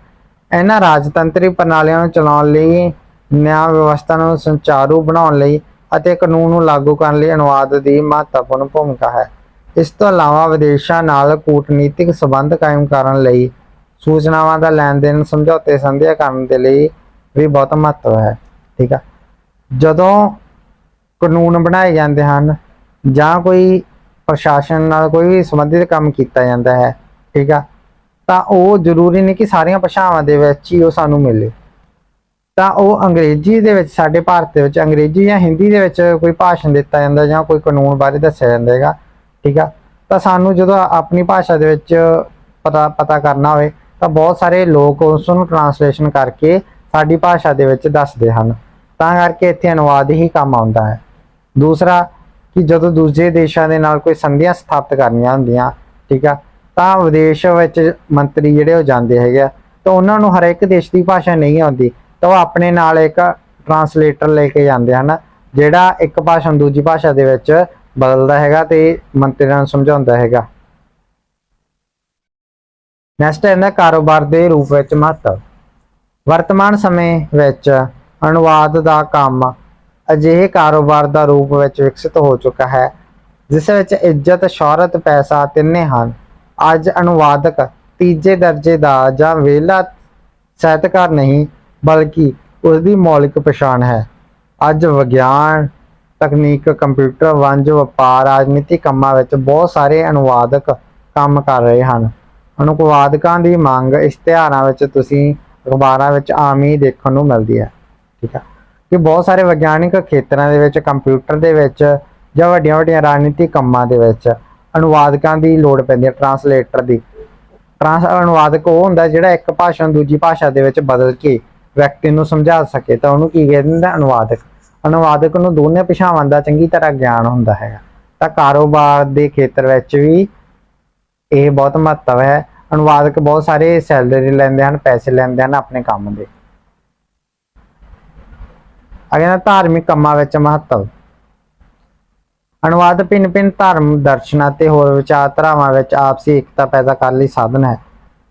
ਇਹਨਾਂ ਰਾਜਤੰਤਰੀ ਪ੍ਰਣਾਲੀਆਂ ਨੂੰ ਚਲਾਉਣ ਲਈ, ਨਿਆਂ ਵਿਵਸਥਾ ਨੂੰ ਸੰਚਾਰੂ ਬਣਾਉਣ ਲਈ ਅਤੇ ਕਾਨੂੰਨ ਨੂੰ ਲਾਗੂ ਕਰਨ ਲਈ ਅਨੁਵਾਦ ਦੀ ਮਹੱਤਵਪੂਰਨ ਭੂਮਿਕਾ ਹੈ। ਇਸ ਤੋਂ ਇਲਾਵਾ ਵਿਦੇਸ਼ਾਂ ਨਾਲ ਕੂਟਨੀਤਿਕ ਸੰਬੰਧ ਕਾਇਮ ਕਰਨ ਲਈ ਸੂਚਨਾਵਾਂ ਦਾ ਲੈਣ ਦੇਣ ਸਮਝੌਤੇ ਸੰਧੀਆਂ ਕਰਨ ਦੇ ਲਈ ਵੀ ਬਹੁਤ ਮਹੱਤਵ ਹੈ। ਠੀਕ ਆ। ਜਦੋਂ ਕਾਨੂੰਨ ਬਣਾਏ ਜਾਂਦੇ ਹਨ ਜਾਂ ਕੋਈ ਪ੍ਰਸ਼ਾਸਨ ਨਾਲ ਕੋਈ ਵੀ ਸੰਬੰਧਿਤ ਕੰਮ ਕੀਤਾ ਜਾਂਦਾ ਹੈ, ਠੀਕ ਆ? ਤਾਂ ਉਹ ਜ਼ਰੂਰੀ ਨਹੀਂ ਕਿ ਸਾਰੀਆਂ ਭਾਸ਼ਾਵਾਂ ਦੇ ਵਿੱਚ ਹੀ ਉਹ ਸਾਨੂੰ ਮਿਲੇ। ਤਾਂ ਉਹ ਅੰਗਰੇਜ਼ੀ ਦੇ ਵਿੱਚ, ਸਾਡੇ ਭਾਰਤ ਦੇ ਵਿੱਚ ਅੰਗਰੇਜ਼ੀ ਜਾਂ ਹਿੰਦੀ ਦੇ ਵਿੱਚ ਕੋਈ ਭਾਸ਼ਣ ਦਿੱਤਾ ਜਾਂਦਾ ਜਾਂ ਕੋਈ ਕਾਨੂੰਨ ਬਾਰੇ ਦੱਸਿਆ ਜਾਂਦਾ ਹੈਗਾ, ਠੀਕ ਆ? ਤਾਂ ਸਾਨੂੰ ਜਦੋਂ ਆਪਣੀ ਭਾਸ਼ਾ ਦੇ ਵਿੱਚ ਪਤਾ ਪਤਾ ਕਰਨਾ ਹੋਵੇ, ਤਾਂ ਬਹੁਤ ਸਾਰੇ ਲੋਕ ਉਸ ਨੂੰ ਟਰਾਂਸਲੇਸ਼ਨ ਕਰਕੇ ਸਾਡੀ ਭਾਸ਼ਾ ਦੇ ਵਿੱਚ ਦੱਸਦੇ ਹਨ। ਤਾਂ ਕਰਕੇ ਇੱਥੇ ਅਨੁਵਾਦ ਹੀ ਕੰਮ ਆਉਂਦਾ ਹੈ। ਦੂਸਰਾ ਕਿ ਜਦੋਂ ਦੂਜੇ ਦੇਸ਼ਾਂ ਦੇ ਨਾਲ ਕੋਈ ਸੰਧੀਆਂ ਸਥਾਪਿਤ ਕਰਨੀਆਂ ਹੁੰਦੀਆਂ ਠੀਕ ਆ ਤਾਂ ਵਿਦੇਸ਼ ਵਿੱਚ ਮੰਤਰੀ ਜਿਹੜੇ ਉਹ ਜਾਂਦੇ ਹੈਗੇ ਆ, ਤਾਂ ਉਹਨਾਂ ਨੂੰ ਹਰ ਇੱਕ ਦੇਸ਼ ਦੀ ਭਾਸ਼ਾ ਨਹੀਂ ਆਉਂਦੀ ਤਾਂ ਉਹ ਆਪਣੇ ਨਾਲ ਇੱਕ ਟਰਾਂਸਲੇਟਰ ਲੈ ਕੇ ਜਾਂਦੇ ਹਨ ਜਿਹੜਾ ਇੱਕ ਭਾਸ਼ਾ ਨੂੰ ਦੂਜੀ ਭਾਸ਼ਾ ਦੇ ਵਿੱਚ ਬਦਲਦਾ ਹੈਗਾ ਤੇ ਮੰਤਰੀਆਂ ਨੂੰ ਸਮਝਾਉਂਦਾ ਹੈਗਾ। ਨੈਕਸਟ ਹੈ ਨਾ ਕਾਰੋਬਾਰ ਦੇ ਰੂਪ ਵਿੱਚ ਮਹੱਤਵ। ਵਰਤਮਾਨ ਸਮੇਂ ਵਿੱਚ ਅਨੁਵਾਦ ਦਾ ਕੰਮ ਅਜਿਹੇ ਕਾਰੋਬਾਰ ਦਾ ਰੂਪ ਵਿੱਚ ਵਿਕਸਿਤ ਹੋ ਚੁੱਕਾ ਹੈ, ਜਿਸ ਵਿੱਚ ਇੱਜ਼ਤ, ਸ਼ੌਹਰਤ, ਪੈਸਾ ਤਿੰਨੇ ਹਨ। ਅੱਜ ਅਨੁਵਾਦਕ ਤੀਜੇ ਦਰਜੇ ਦਾ ਜਾਂ ਵਿਹਲਾ ਸਾਹਿਤਕਾਰ ਨਹੀਂ, ਬਲਕਿ ਉਸ ਦੀ ਮੌਲਿਕ ਪਛਾਣ ਹੈ। ਅੱਜ ਵਿਗਿਆਨ, ਤਕਨੀਕ, ਕੰਪਿਊਟਰ ਵੰਜ ਵਪਾਰ ਰਾਜਨੀਤਿਕ ਕੰਮਾਂ ਵਿੱਚ ਬਹੁਤ ਸਾਰੇ ਅਨੁਵਾਦਕ ਕੰਮ ਕਰ ਰਹੇ ਹਨ। ਅਨੁਵਾਦਕਾਂ ਦੀ ਮੰਗ ਇਸ਼ਤਿਹਾਰਾਂ ਵਿੱਚ ਤੁਸੀਂ ਅਖਬਾਰਾਂ ਵਿੱਚ ਆਮ ਹੀ ਦੇਖਣ ਨੂੰ ਮਿਲਦੀ ਹੈ। ਠੀਕ ਹੈ ਕਿ ਬਹੁਤ ਸਾਰੇ ਵਿਗਿਆਨਿਕ ਖੇਤਰਾਂ ਦੇ ਵਿੱਚ, ਕੰਪਿਊਟਰ ਦੇ ਵਿੱਚ ਜਾਂ ਵੱਡੀਆਂ ਵੱਡੀਆਂ ਰਾਜਨੀਤਿਕ ਕੰਮਾਂ ਦੇ ਵਿੱਚ ਅਨੁਵਾਦਕਾਂ ਦੀ ਲੋੜ ਪੈਂਦੀ ਹੈ ਟਰਾਂਸਲੇਟਰ ਦੀ। ਟਰਾਂਸ ਅਨੁਵਾਦਕ ਉਹ ਹੁੰਦਾ ਜਿਹੜਾ ਇੱਕ ਭਾਸ਼ਾ ਨੂੰ ਦੂਜੀ ਭਾਸ਼ਾ ਦੇ ਵਿੱਚ ਬਦਲ ਕੇ ਵਿਅਕਤੀ ਨੂੰ ਸਮਝਾ ਸਕੇ, ਤਾਂ ਉਹਨੂੰ ਕੀ ਕਹਿੰਦੇ ਨੇ? ਅਨੁਵਾਦਕ। ਅਨੁਵਾਦਕ ਨੂੰ ਦੋਨੇ ਭਾਸ਼ਾਵਾਂ ਦਾ ਚੰਗੀ ਤਰ੍ਹਾਂ ਗਿਆਨ ਹੁੰਦਾ ਹੈਗਾ। ਤਾਂ ਕਾਰੋਬਾਰ ਦੇ ਖੇਤਰ ਵਿੱਚ ਵੀ ਇਹ ਬਹੁਤ ਮਹੱਤਵ ਹੈ। ਅਨੁਵਾਦਕ ਬਹੁਤ ਸਾਰੇ ਸੈਲਰੀ ਲੈਂਦੇ ਹਨ, ਪੈਸੇ ਲੈਂਦੇ ਹਨ ਆਪਣੇ ਕੰਮ ਦੇ। ਅਗੇ ਧਾਰਮਿਕ ਕੰਮਾਂ ਵਿੱਚ ਮਹੱਤਵ। ਅਨੁਵਾਦ ਭਿੰਨ ਭਿੰਨ ਧਰਮ ਦਰਸ਼ਨਾਂ ਤੇ ਹੋਰ ਵਿਚਾਰਧਾਰਾਵਾਂ ਵਿੱਚ ਆਪਸੀ ਏਕਤਾ ਪੈਦਾ ਕਰਨ ਲਈ ਸਾਧਨ ਹੈ।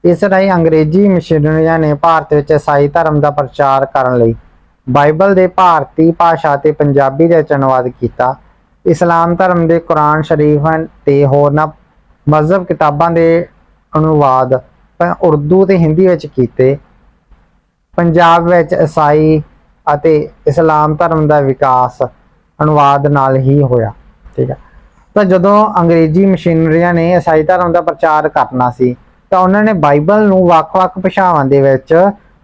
ਇਸ ਰਾਹੀਂ ਅੰਗਰੇਜ਼ੀ ਮਿਸ਼ਨਰੀਆਂ ਨੇ ਭਾਰਤ ਵਿੱਚ ਈਸਾਈ ਧਰਮ ਦਾ ਪ੍ਰਚਾਰ ਕਰਨ ਲਈ ਬਾਈਬਲ ਦੇ ਭਾਰਤੀ ਭਾਸ਼ਾ ਤੇ ਪੰਜਾਬੀ ਦੇ ਵਿੱਚ ਅਨੁਵਾਦ ਕੀਤਾ। ਇਸਲਾਮ ਧਰਮ ਦੇ ਕੁਰਾਨ ਸ਼ਰੀਫ ਤੇ ਹੋਰਨਾਂ ਮਜ਼ਹਬ ਕਿਤਾਬਾਂ ਦੇ ਅਨੁਵਾਦ ਉਰਦੂ ਤੇ ਹਿੰਦੀ ਵਿੱਚ ਕੀਤੇ। ਪੰਜਾਬ ਵਿੱਚ ਈਸਾਈ ਅਤੇ ਇਸਲਾਮ ਧਰਮ ਦਾ ਵਿਕਾਸ ਅਨੁਵਾਦ ਨਾਲ ਹੀ ਹੋਇਆ। ਠੀਕ ਹੈ। ਤਾਂ ਜਦੋਂ ਅੰਗਰੇਜ਼ੀ ਮਸ਼ੀਨਰੀਆਂ ਨੇ ਈਸਾਈ ਧਰਮ ਦਾ ਪ੍ਰਚਾਰ ਕਰਨਾ ਸੀ, ਤਾਂ ਉਹਨਾਂ ਨੇ ਬਾਈਬਲ ਨੂੰ ਵੱਖ-ਵੱਖ ਭਾਸ਼ਾਵਾਂ ਦੇ ਵਿੱਚ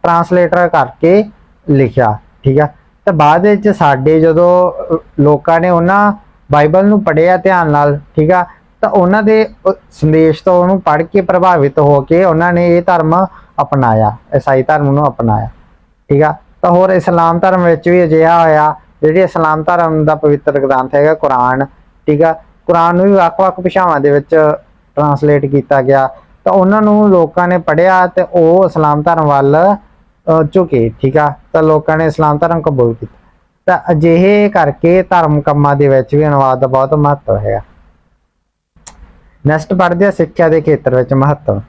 ਟਰਾਂਸਲੇਟਰ ਕਰਕੇ ਲਿਖਿਆ। ਠੀਕ ਹੈ। ਤਾਂ ਬਾਅਦ ਵਿੱਚ ਸਾਡੇ ਜਦੋਂ ਲੋਕਾਂ ਨੇ ਉਹਨਾਂ ਬਾਈਬਲ ਨੂੰ ਪੜ੍ਹਿਆ ਧਿਆਨ ਨਾਲ, ਠੀਕ ਆ ਤਾਂ ਉਹਨਾਂ ਦੇ ਸੰਦੇਸ਼ ਤੋਂ ਉਹਨੂੰ ਪੜ੍ਹ ਕੇ ਪ੍ਰਭਾਵਿਤ ਹੋ ਕੇ ਉਹਨਾਂ ਨੇ ਇਹ ਧਰਮ ਅਪਣਾਇਆ ਈਸਾਈ ਧਰਮ ਨੂੰ ਅਪਣਾਇਆ। ਠੀਕ ਆ ਤਾਂ ਹੋਰ ਇਸਲਾਮ ਧਰਮ ਵਿੱਚ ਵੀ ਅਜਿਹਾ ਹੋਇਆ, ਜਿਹੜੀ ਇਸਲਾਮ ਧਰਮ ਦਾ ਪਵਿੱਤਰ ਗ੍ਰੰਥ ਹੈਗਾ ਕੁਰਾਨ, ਠੀਕ ਆ? ਕੁਰਾਨ ਨੂੰ ਵੀ ਵੱਖ-ਵੱਖ ਭਾਸ਼ਾਵਾਂ ਦੇ ਵਿੱਚ ਟਰਾਂਸਲੇਟ ਕੀਤਾ ਗਿਆ। ਤਾਂ ਉਹਨਾਂ ਨੂੰ ਲੋਕਾਂ ਨੇ ਪੜ੍ਹਿਆ ਤੇ ਉਹ ਇਸਲਾਮ ਧਰਮ ਵੱਲ ਝੁਕੇ, ਠੀਕ ਆ? ਤਾਂ ਲੋਕਾਂ ਨੇ ਇਸਲਾਮ ਧਰਮ ਕਬੂਲ ਕੀਤਾ। ਤਾਂ ਅਜਿਹੇ ਕਰਕੇ ਧਰਮ ਕੰਮਾਂ ਦੇ ਵਿੱਚ ਵੀ ਅਨੁਵਾਦ ਦਾ ਬਹੁਤ ਮਹੱਤਵ ਹੈਗਾ। ਨੈਕਸਟ ਪੜ੍ਹਦੇ ਆ ਸਿੱਖਿਆ ਦੇ ਖੇਤਰ ਵਿੱਚ ਮਹੱਤਵ।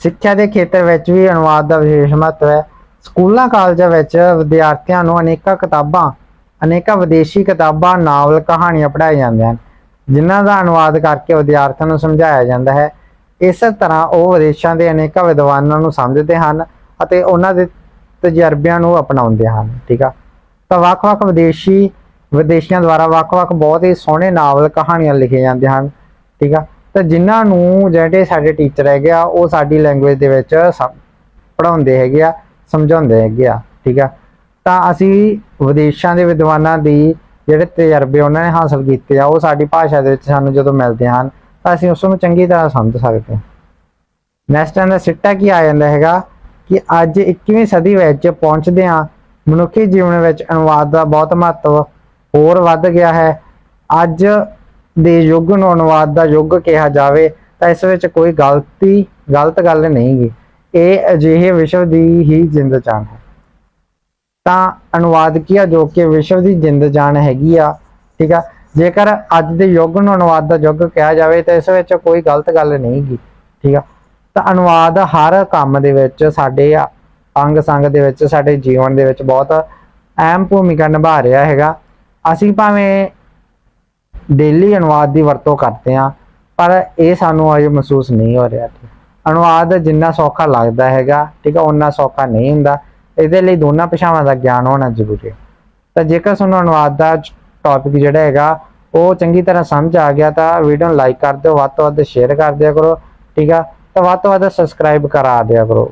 ਸਿੱਖਿਆ ਦੇ ਖੇਤਰ ਵਿੱਚ ਵੀ ਅਨੁਵਾਦ ਦਾ ਵਿਸ਼ੇਸ਼ ਮਹੱਤਵ ਹੈ। ਸਕੂਲਾਂ ਕਾਲਜਾਂ ਵਿੱਚ ਵਿਦਿਆਰਥੀਆਂ ਨੂੰ ਅਨੇਕਾਂ ਕਿਤਾਬਾਂ, ਅਨੇਕਾਂ ਵਿਦੇਸ਼ੀ ਕਿਤਾਬਾਂ, ਨਾਵਲ, ਕਹਾਣੀਆਂ ਪੜ੍ਹਾਈਆਂ ਜਾਂਦੀਆਂ ਹਨ, ਜਿਨ੍ਹਾਂ ਦਾ ਅਨੁਵਾਦ ਕਰਕੇ ਵਿਦਿਆਰਥੀਆਂ ਨੂੰ ਸਮਝਾਇਆ ਜਾਂਦਾ ਹੈ। ਇਸ ਤਰ੍ਹਾਂ ਉਹ ਵਿਦੇਸ਼ਾਂ ਦੇ ਅਨੇਕਾਂ ਵਿਦਵਾਨਾਂ ਨੂੰ ਸਮਝਦੇ ਹਨ ਅਤੇ ਉਹਨਾਂ ਦੇ ਤਜਰਬਿਆਂ ਨੂੰ ਅਪਣਾਉਂਦੇ ਹਨ, ਠੀਕ ਆ? ਤਾਂ ਵੱਖ-ਵੱਖ ਵਿਦੇਸ਼ੀ ਵਿਦੇਸ਼ੀਆਂ ਦੁਆਰਾ ਵੱਖ-ਵੱਖ ਬਹੁਤ ਹੀ ਸੋਹਣੇ ਨਾਵਲ, ਕਹਾਣੀਆਂ ਲਿਖੇ ਜਾਂਦੇ ਹਨ, ਠੀਕ ਆ? ਤਾਂ ਜਿਨ੍ਹਾਂ ਨੂੰ ਜਿਹੜੇ ਸਾਡੇ ਟੀਚਰ ਹੈਗੇ ਆ, ਉਹ ਸਾਡੀ ਲੈਂਗੁਏਜ ਦੇ ਵਿੱਚ ਪੜਾਉਂਦੇ ਹੈਗੇ ਆ। ਸਮਝਾਉਂਦੇ ਹੈਗੇ ਆ, ਠੀਕ ਆ? ਤਾਂ ਅਸੀਂ ਵਿਦੇਸ਼ਾਂ ਦੇ ਵਿਦਵਾਨਾਂ ਦੀ ਜਿਹੜੇ ਤਜਰਬੇ ਉਹਨਾਂ ਨੇ ਹਾਸਲ ਕੀਤੇ ਆ, ਉਹ ਸਾਡੀ ਭਾਸ਼ਾ ਦੇ ਵਿੱਚ ਸਾਨੂੰ ਜਦੋਂ ਮਿਲਦੇ ਹਨ, ਤਾਂ ਅਸੀਂ ਉਸ ਨੂੰ ਚੰਗੀ ਤਰ੍ਹਾਂ ਸਮਝ ਸਕਦੇ ਹਾਂ। ਨੈਕਸਟ ਦਾ ਸਿੱਟਾ ਕੀ ਆ ਜਾਂਦਾ ਹੈਗਾ ਕਿ ਅੱਜ 21ਵੀਂ ਸਦੀ ਵਿੱਚ ਪਹੁੰਚਦੇ ਹਾਂ, ਮਨੁੱਖੀ ਜੀਵਨ ਵਿੱਚ ਅਨੁਵਾਦ ਦਾ ਬਹੁਤ ਮਹੱਤਵ ਹੋਰ ਵੱਧ ਗਿਆ ਹੈ। ਅੱਜ ਦੇ ਯੁੱਗ ਨੂੰ ਅਨੁਵਾਦ ਦਾ ਯੁੱਗ ਕਿਹਾ ਜਾਵੇ, ਤਾਂ ਇਸ ਵਿੱਚ ਕੋਈ ਗਲਤੀ, ਗਲਤ ਗੱਲ ਨਹੀਂ ਗੀ। ਇਹ ਅਜਿਹੇ ਵਿਸ਼ਵ ਦੀ ਹੀ ਜਿੰਦ ਜਾਨ ਹੈ। ਤਾਂ ਅਨੁਵਾਦ ਕੀ ਜੋ ਕਿ ਵਿਸ਼ਵ ਦੀ ਜਿੰਦ ਜਾਨ ਹੈਗੀ ਆ, ਠੀਕ ਆ? ਜੇਕਰ ਅੱਜ ਦੇ ਯੁੱਗ ਨੂੰ ਅਨੁਵਾਦ ਦਾ ਯੁੱਗ ਕਿਹਾ ਜਾਵੇ ਤਾਂ ਇਸ ਵਿੱਚ ਕੋਈ ਗਲਤ ਗੱਲ ਨਹੀਂ ਠੀਕ ਆ? ਤਾਂ ਅਨੁਵਾਦ ਹਰ ਕੰਮ ਦੇ ਵਿੱਚ ਸਾਡੇ ਅੰਗ ਸੰਗ ਦੇ ਵਿੱਚ, ਸਾਡੇ ਜੀਵਨ ਦੇ ਵਿੱਚ ਬਹੁਤ ਅਹਿਮ ਭੂਮਿਕਾ ਨਿਭਾ ਰਿਹਾ ਹੈਗਾ। ਅਸੀਂ ਭਾਵੇਂ ਡੇਲੀ ਅਨੁਵਾਦ ਦੀ ਵਰਤੋਂ ਕਰਦੇ ਹਾਂ, ਪਰ ਇਹ ਸਾਨੂੰ ਅਜੇ ਮਹਿਸੂਸ ਨਹੀਂ ਹੋ ਰਿਹਾ। ਅਨੁਵਾਦ ਜਿੰਨਾ ਸੌਖਾ ਲੱਗਦਾ ਹੈਗਾ, ਠੀਕ ਆ ਉਨਾ ਸੌਖਾ ਨਹੀਂ ਹੁੰਦਾ। ਇਹਦੇ ਲਈ ਦੋਨਾਂ ਭਾਸ਼ਾਵਾਂ ਦਾ ਗਿਆਨ ਹੋਣਾ ਜ਼ਰੂਰੀ ਹੈ। ਤਾਂ ਜੇਕਰ ਤੁਹਾਨੂੰ ਅਨੁਵਾਦ ਦਾ ਟੌਪਿਕ ਜਿਹੜਾ ਹੈਗਾ, ਉਹ ਚੰਗੀ ਤਰ੍ਹਾਂ ਸਮਝ ਆ ਗਿਆ ਤਾਂ ਵੀਡੀਓ ਨੂੰ ਲਾਈਕ ਕਰ ਦਿਓ, ਵੱਧ ਤੋਂ ਵੱਧ ਸ਼ੇਅਰ ਕਰ ਦਿਆ ਕਰੋ, ਠੀਕ ਆ। ਤਾਂ ਵੱਧ ਤੋਂ ਵੱਧ ਸਬਸਕ੍ਰਾਈਬ ਕਰਾ ਦਿਆ ਕਰੋ।